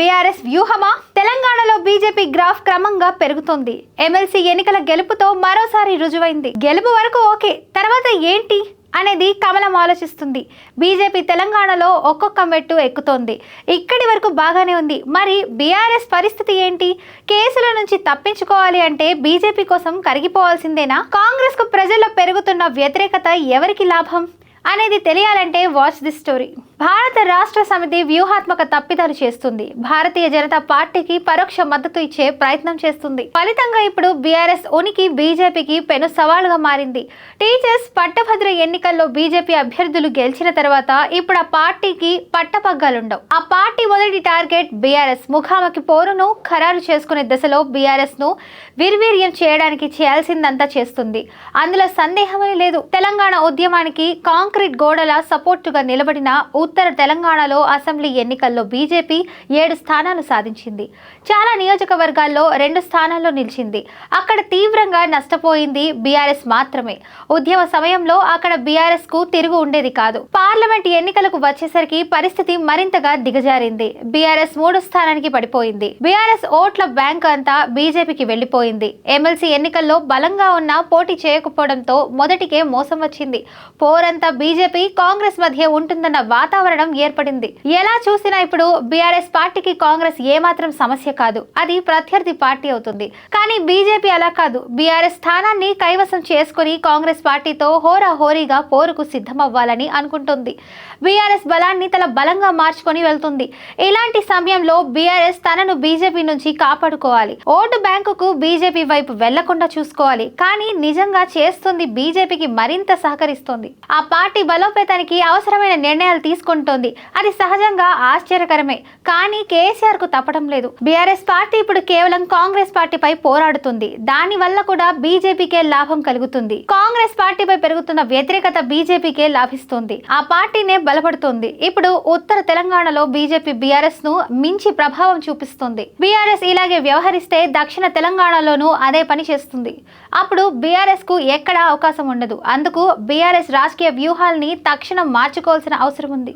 BRS వ్యూహమా? తెలంగాణలో BJP graph క్రమంగా పెరుగుతోంది. ఎమ్మెల్సీ ఎన్నికల గెలుపుతో మరోసారి రుజువైంది. గెలుపు వరకు ఓకే తర్వాత ఏంటి అనేది కమలం ఆలోచిస్తుంది. బీజేపీ తెలంగాణలో ఒక్కొక్క మెట్టు ఎక్కుతోంది. ఇక్కడి వరకు బాగానే ఉంది. మరి బీఆర్ఎస్ పరిస్థితి ఏంటి? కేసుల నుంచి తప్పించుకోవాలి అంటే బీజేపీ కోసం కరిగిపోవాల్సిందేనా? కాంగ్రెస్కు ప్రజల్లో పెరుగుతున్న వ్యతిరేకత ఎవరికి లాభం? అనేది తెలియాలంటే వాచ్ ది స్టోరీ. భారత రాష్ట్ర సమితి వ్యూహాత్మక తప్పిదాలు చేస్తుంది. భారతీయ జనతా పార్టీకి పరోక్ష మద్దతు ఇచ్చే ప్రయత్నం చేస్తుంది. ఫలితంగా ఇప్పుడు బీఆర్ఎస్ ఉనికి బీజేపీకి పెను సవాలుగా మారింది. టీచర్స్ పట్టభద్ర ఎన్నికల్లో బీజేపీ అభ్యర్థులు గెలిచిన తర్వాత ఇప్పుడు ఆ పార్టీకి పట్టపగ్గాలుండవు. ఆ పార్టీ మొదటి టార్గెట్ బీఆర్ఎస్. ముఖాముఖి పోరును ఖరారు చేసుకునే దశలో బీఆర్ఎస్ను నిర్వీర్యం చేయడానికి చేయాల్సిందంతా చేస్తుంది. అందులో సందేహమే లేదు. తెలంగాణ ఉద్యమానికి కాంక్రీట్ గోడల సపోర్టుగా నిలబడిన ఉత్తర తెలంగాణలో అసెంబ్లీ ఎన్నికల్లో బీజేపీ ఏడు స్థానాలు సాధించింది. చాలా నియోజకవర్గాల్లో రెండు స్థానాల్లో నిలిచింది. అక్కడ తీవ్రంగా నష్టపోయింది బీఆర్ఎస్ మాత్రమే. ఉద్యమ సమయంలో అక్కడ బీఆర్ఎస్కు తిరుగు ఉండేది కాదు. పార్లమెంట్ ఎన్నికలకు వచ్చేసరికి పరిస్థితి మరింతగా దిగజారింది. బీఆర్ఎస్ మూడు స్థానానికి పడిపోయింది. బీఆర్ఎస్ ఓట్ల బ్యాంక్ అంతా బీజేపీకి వెళ్ళిపోయింది ఎమ్మెల్సీ ఎన్నికల్లో బలంగా ఉన్న పోటీ చేయకపోవడంతో మొదటికే మోసం వచ్చింది. పోరంతా బీజేపీ కాంగ్రెస్ మధ్య ఉంటుందన్న వాతావరణం ఏర్పడింది. ఎలా చూసినా ఇప్పుడు బీఆర్ఎస్ పార్టీకి కాంగ్రెస్ ఏమాత్రం సమస్య కాదు. అది ప్రత్యర్థి పార్టీ అవుతుంది. కానీ బీజేపీ అలా కాదు. బీఆర్ఎస్ స్థానాన్ని కైవసం చేసుకుని కాంగ్రెస్ పార్టీతో హోరాహోరీగా పోరుకు సిద్ధమవ్వాలని అనుకుంటుంది. బీఆర్ఎస్ బలాన్ని తన బలంగా మార్చుకొని వెళ్తుంది. ఇలాంటి సమయంలో బీఆర్ఎస్ తనను బీజేపీ నుంచి కాపాడుకోవాలి. ఓటు బ్యాంకుకు బీజేపీ వైపు వెళ్ళకుండా చూసుకోవాలి. కానీ నిజంగా చేస్తుంది బీజేపీకి మరింత సహకరిస్తుంది. ఆ పార్టీ బలోపేతానికి అవసరమైన నిర్ణయాలు తీసుకు తీసుకుంటోంది. అది సహజంగా ఆశ్చర్యకరమే. కానీ కేసీఆర్కు తప్పడం లేదు. బీఆర్ఎస్ పార్టీ ఇప్పుడు కేవలం కాంగ్రెస్ పార్టీపై పోరాడుతుంది. దాని వల్ల కూడా బీజేపీకే లాభం కలుగుతుంది. కాంగ్రెస్ పార్టీపై పెరుగుతున్న వ్యతిరేకత బీజేపీకే లాభిస్తుంది. ఆ పార్టీనే బలపడుతుంది. ఇప్పుడు ఉత్తర తెలంగాణలో బీజేపీ బీఆర్ఎస్ను మించి ప్రభావం చూపిస్తుంది. బీఆర్ఎస్ ఇలాగే వ్యవహరిస్తే దక్షిణ తెలంగాణలోనూ అదే పని చేస్తుంది. అప్పుడు బీఆర్ఎస్కు ఎక్కడా అవకాశం ఉండదు. అందుకు బీఆర్ఎస్ రాజకీయ వ్యూహాల్ని తక్షణం మార్చుకోవాల్సిన అవసరం ఉంది.